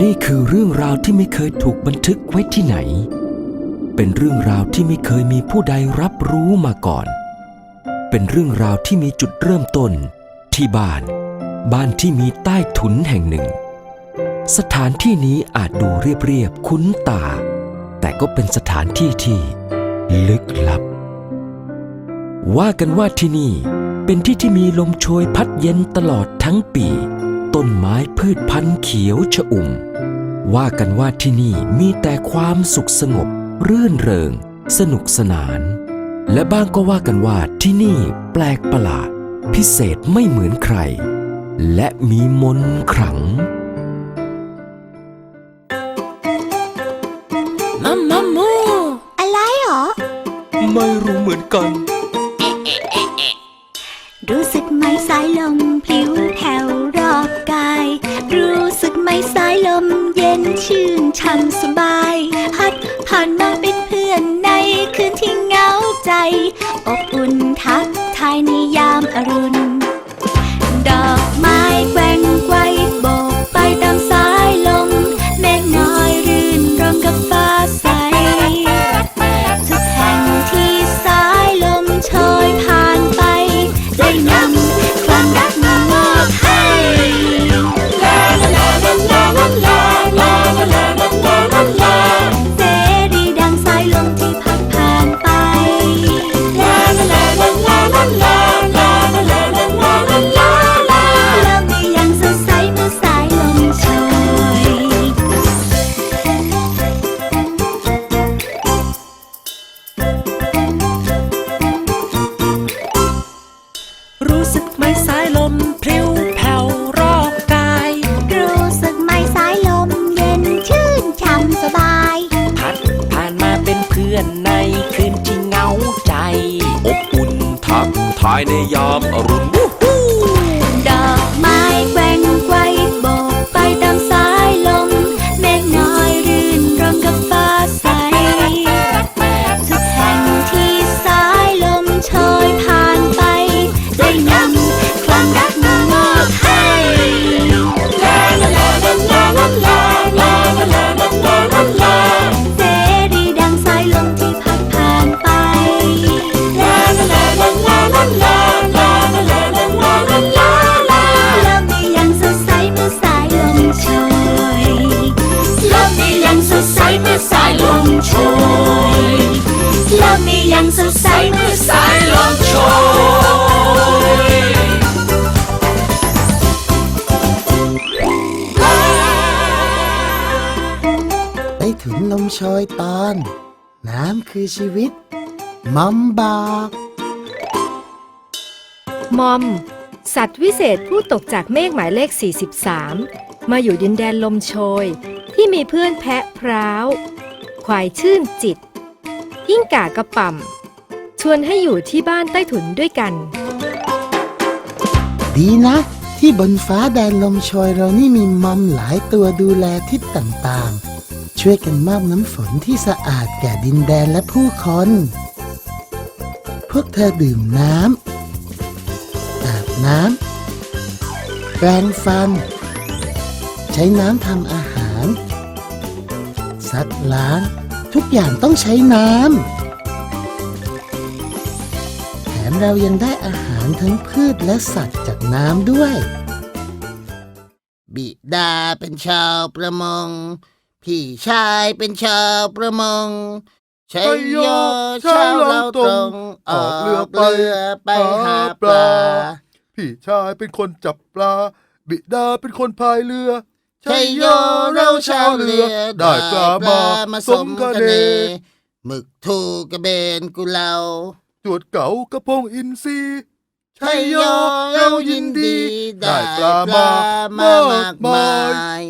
นี่คือเรื่องราวที่ไม่เคยถูกบันทึกไว้ที่ไหน เป็นเรื่องราวที่ไม่เคยมีผู้ใดรับรู้มาก่อน เป็นเรื่องราวที่มีจุดเริ่มต้น ที่บ้าน บ้านที่มีใต้ถุนแห่งหนึ่ง สถานที่นี้อาจดูเรียบๆคุ้นตา แต่ก็เป็นสถานที่ที่ ลึกลับ ว่ากันว่าที่นี่เป็นที่ที่มีลมโชยพัดเย็นตลอดทั้งปี ต้นไม้พืชพันธุ์เขียวชอุ่ม ว่ากันว่าที่นี่มีแต่ความสุขสงบ รื่นเริง สนุกสนาน และบ้างก็ว่ากันว่าที่นี่แปลกประหลาด พิเศษไม่เหมือนใคร และมีมนต์ขลังมัมมัมมูอะไรหรอ ไม่รู้เหมือนกัน อบอุ่นทักทายในยามอรุณ ชยตอน น้ำคือชีวิตมัมบอก มอม สัตว์วิเศษผู้ตกจากเมฆหมายเลข 43 มาอยู่ดินแดนลมโชย ที่มีเพื่อนแพะพร้าว ควายชื่นจิต ยิ่งก่ากระป่ำชวนให้อยู่ที่บ้านใต้ถุนด้วยกัน ดีนะ ที่บนฟ้าแดนลมโชยเรานี่มีมัมหลายตัวดูแลทิศต่างๆ ช่วยกันมอบน้ำฝนที่สะอาดแก่ดินแดนและผู้คน พวกเธอดื่มน้ำอาบน้ำแปรงฟัน ใช้น้ำทำอาหาร ซักล้าง ทุกอย่างต้องใช้น้ำ แถมเรายังได้อาหารทั้งพืชและสัตว์จากน้ำด้วย บิดาเป็นชาวประมง พี่ชายเป็นชาวประมงชัยโยชาวเราตรงออกเรือไปหาปลา พี่ชายเป็นคนจับปลา บิดาเป็นคนพายเรือชัยโยเราชาวเรือได้ปลามามาสสมมกักันนเนเนหมึกถูกกระเบนกุเลาจวดเก๋ากระพงอินทรีชัยโยเรายินดี ได้ปลามามากมาย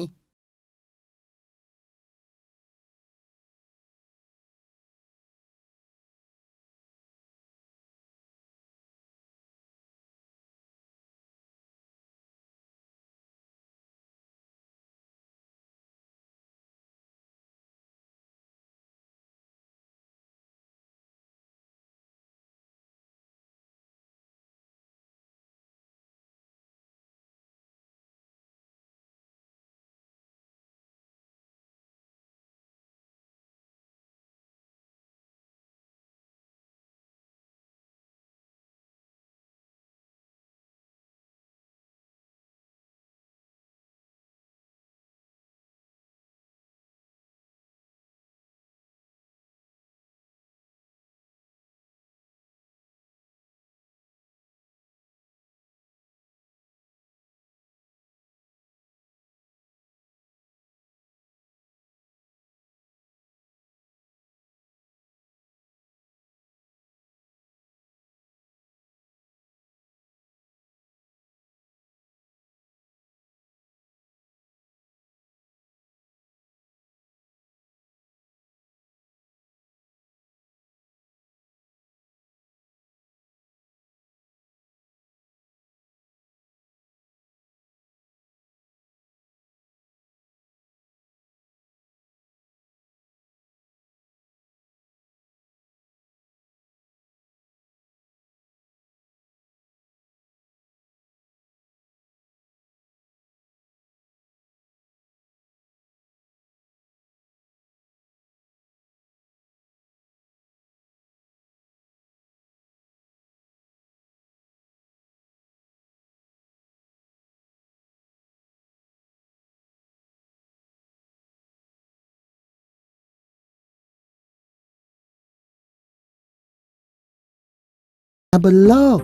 บนโลก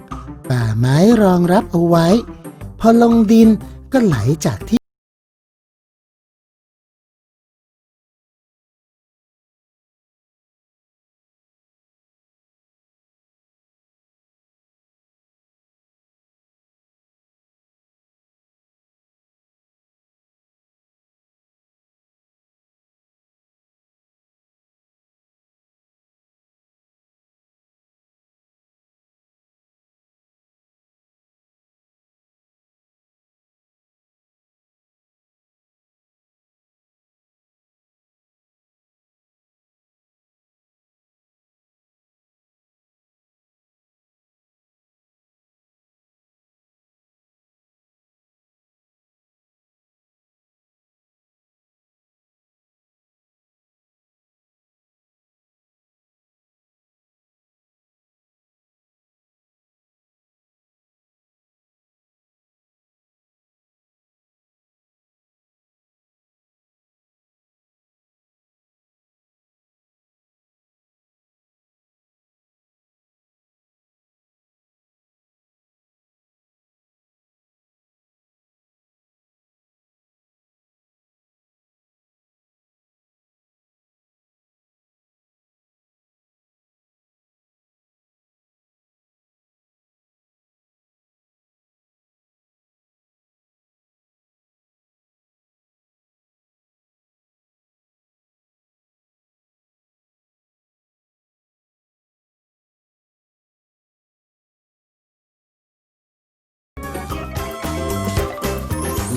ป่าไม้รองรับเอาไว้ พอลงดินก็ไหลจากที่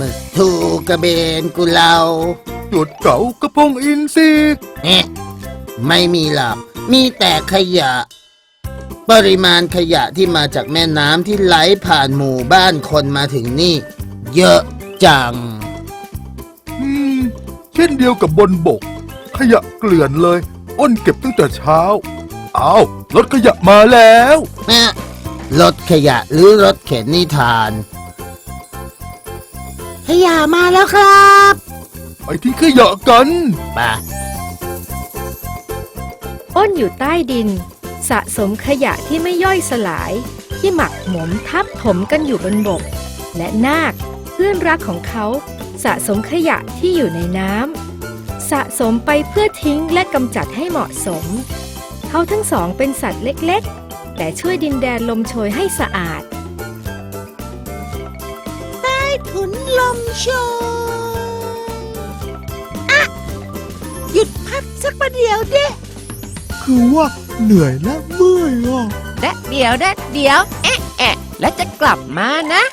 มึกถูกกระเบนกุเลาจวดเก๋ากระพงอินทรีเอ๊ะไม่มีหรอกมีแต่ขยะ ปริมาณขยะที่มาจากแม่น้ำที่ไหลผ่านหมู่บ้านคนมาถึงนี่ เยอะจัง อืม เช่นเดียวกับบนบก ขยะเกลื่อนเลย อ้นเก็บตั้งแต่เช้าอ้าวรถขยะมาแล้วแม่รถขยะหรือรถเข็นนิทาน ขยะมาแล้วครับไปทิ้งขยะกันไปอ้นอยู่ใต้ดิน สะสมขยะที่ไม่ย่อยสลาย ที่หมักหมมทับถมกันอยู่บนบก และนาคเพื่อนรักของเขาสะสมขยะที่อยู่ในน้ำสะสมไปเพื่อทิ้งและกำจัดให้เหมาะสม เขาทั้งสองเป็นสัตว์เล็กๆ แต่แต่ช่วยดินแดนลมโชยให้สะอาด ถุนลมโชอะหยุดพักสักประเดี๋ยวเด้คือว่าเหนื่อยและเมื่อยอะ และเดี๋ยวนะเดี๋ยว แอะแอะแล้วจะกลับมานะ